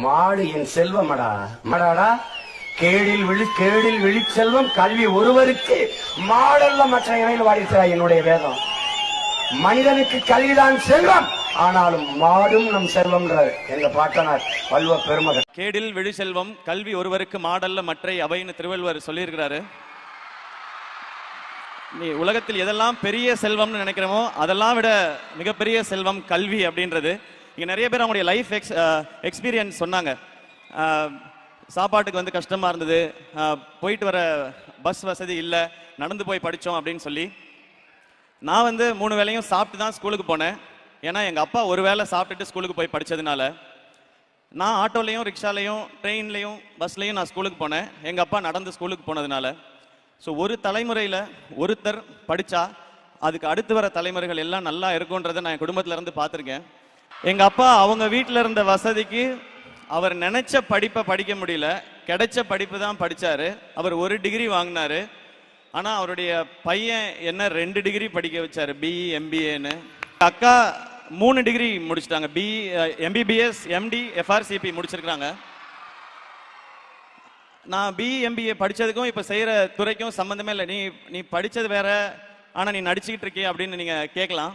மாடு என் செல்வமடா மடாடா கேடில் விழி கேடில் விழிச்செல்வம் கல்வி ஒருவருக்கு மாடல்ல மற்ற இணையில் வாடிக்கிறாய் என்னுடைய வேதம். மனிதனுக்கு கல்விதான் செல்வம் ஆனாலும் மாடும் நம் செல்வம்ன்றார் எங்க பாட்டனார் வல்வ பெருமகன். கேடில் விழி செல்வம் கல்வி ஒருவருக்கு மாடல்ல மற்றை அவைன்னு திருவள்ளுவர் சொல்லியிருக்கிறாரு. நீ உலகத்தில் எதெல்லாம் பெரிய செல்வம்னு நினைக்கிறோமோ அதெல்லாம் விட மிகப்பெரிய செல்வம் கல்வி அப்படின்றது. இங்கே நிறைய பேர் அவங்களுடைய லைஃப் எக்ஸ் எக்ஸ்பீரியன்ஸ் சொன்னாங்க. சாப்பாட்டுக்கு வந்து கஷ்டமாக இருந்தது. போயிட்டு வர பஸ் வசதி இல்லை. நடந்து போய் படித்தோம் அப்படின்னு சொல்லி. நான் வந்து மூணு வேளையும் சாப்பிட்டு தான் ஸ்கூலுக்கு போனேன். ஏன்னா எங்கள் அப்பா ஒரு வேளை சாப்பிட்டுட்டு ஸ்கூலுக்கு போய் படித்ததுனால நான் ஆட்டோலையும் ரிக்ஷாலையும் ட்ரெயின்லையும் பஸ்லையும் நான் ஸ்கூலுக்கு போனேன். எங்கள் அப்பா நடந்து ஸ்கூலுக்கு போனதுனால. ஸோ ஒரு தலைமுறையில் ஒருத்தர் படித்தா அதுக்கு அடுத்து வர தலைமுறைகள் எல்லாம் நல்லா இருக்குன்றதை நான் என் குடும்பத்திலேருந்து பார்த்துருக்கேன். எங்கள் அப்பா அவங்க வீட்டில் இருந்த வசதிக்கு அவர் நினைச்ச படிப்பை படிக்க முடியல. கிடைச்ச படிப்பு தான் படித்தார் அவர் ஒரு டிகிரி வாங்கினாரு. ஆனால் அவருடைய பையன் என்ன ரெண்டு டிகிரி படிக்க வச்சார். பிஇ எம்பிஏன்னு அக்கா மூணு டிகிரி முடிச்சிட்டாங்க. பி எம்பிபிஎஸ் எம்டி எஃப்ஆர்சிபி முடிச்சிருக்கிறாங்க. நான் பிஇ எம்பிஏ படித்ததுக்கும் இப்போ செய்கிற துறைக்கும் சம்மந்தமே இல்லை. நீ நீ படித்தது வேற. ஆனால் நீ நடிச்சுக்கிட்டு இருக்கே அப்படின்னு நீங்கள் கேட்கலாம்.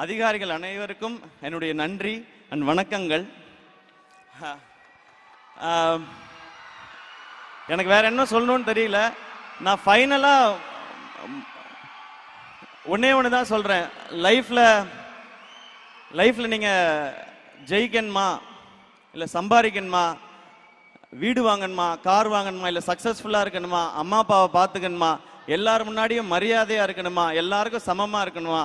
அதிகாரிகள் அனைவருக்கும் என்னுடைய நன்றி அண்ட் வணக்கங்கள். எனக்கு வேற என்ன சொல்லணும்னு தெரியல. நான் ஃபைனலா ஒன்னே ஒன்று தான் சொல்கிறேன் லைஃப்பில் லைஃப்பில் நீங்கள் ஜெயிக்கணுமா? இல்லை சம்பாதிக்கணுமா? வீடு வாங்கணுமா? கார் வாங்கணுமா? இல்லை சக்ஸஸ்ஃபுல்லாக இருக்கணுமா? அம்மா அப்பாவை பார்த்துக்கணுமா? எல்லார் முன்னாடியும் மரியாதையாக இருக்கணுமா? எல்லாருக்கும் சமமாக இருக்கணுமா?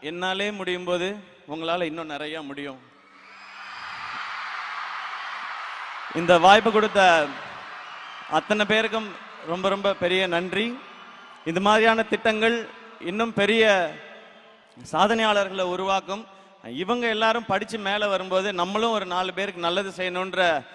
என்னாலே முடியும் போது உங்களால் இன்னும் நிறைய முடியும். இந்த வாய்ப்பு கொடுத்த அத்தனை பேருக்கும் ரொம்ப ரொம்ப பெரிய நன்றி. இந்த மாதிரியான திட்டங்கள் இன்னும் பெரிய சாதனையாளர்களை உருவாக்கும். இவங்க எல்லாரும் படித்து மேலே வரும்போது நம்மளும் ஒரு நாலு பேருக்கு நல்லது செய்யணுன்ற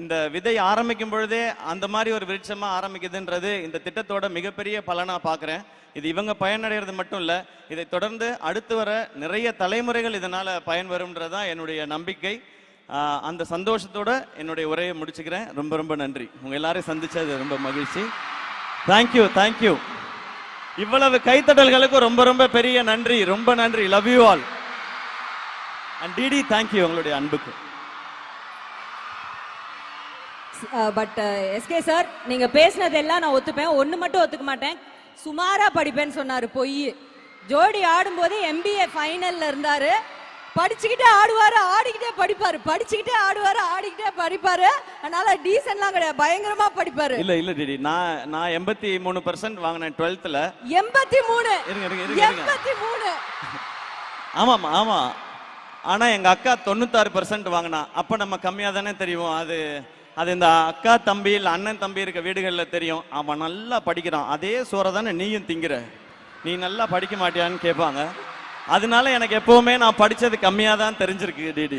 இந்த விதை ஆரம்பிக்கும் பொழுதே அந்த மாதிரி ஒரு விருட்சமாக ஆரம்பிக்குதுன்றது இந்த திட்டத்தோட மிகப்பெரிய பலனாக பார்க்குறேன் இது இவங்க பயனடைகிறது மட்டும் இல்லை இதை தொடர்ந்து அடுத்து வர நிறைய தலைமுறைகள் இதனால பயன்பெறும்ன்றது தான் என்னுடைய நம்பிக்கை. அந்த சந்தோஷத்தோட என்னுடைய உரையை முடிச்சுக்கிறேன். ரொம்ப ரொம்ப நன்றி. உங்கள் எல்லாரையும் சந்தித்தது ரொம்ப மகிழ்ச்சி. தேங்க்யூ தேங்க்யூ இவ்வளவு கைத்தட்டல்களுக்கு ரொம்ப ரொம்ப பெரிய நன்றி. ரொம்ப நன்றி. Love you all and DD thank you உங்களுடைய அன்புக்கு. பட் எஸ்கே சார் நீங்க பேசினதெல்லாம் நான் ஒத்துப்பேன். ஒண்ணு மட்டும் ஒத்துக்க மாட்டேன். சுமாரா படிப்பேன்னு சொன்னாரு பொய். ஜோடி ஆடும்போது எம்பிஏ ஃபைனல்ல இருந்தாரு. படிச்சுக்கிட்டே ஆடுவாரு ஆடிக்கிட்டே படிப்பாரு. படிச்சுக்கிட்டே ஆடுவாரு ஆடிக்கிட்டே படிப்பாரு. அதனால டீசன்ட்லாம் கிடையாது. பயங்கரமா படிப்பாரு. இல்ல இல்ல டிடி நான் நான் எண்பத்தி மூணு பர்சன்ட் வாங்கினேன் டுவெல்த்தில் எண்பத்தி மூணு. எண்பத்தி மூணு. ஆமாம் ஆமா ஆனா எங்க அக்கா தொண்ணூத்தாறு பர்சன்ட் வாங்கினா. அப்ப நம்ம கம்மியா தானே தெரியும். அது அது இந்த அக்கா தம்பி இல்லை அண்ணன் தம்பி இருக்க வீடுகளில் தெரியும். அவன் நல்லா படிக்கிறான். அதே சோறை தானே நீயும் திங்கிற. நீ நல்லா படிக்க மாட்டியான்னு கேட்பாங்க அதனால எனக்கு எப்பவுமே நான் படித்தது கம்மியாக தான் தெரிஞ்சிருக்கு டிடி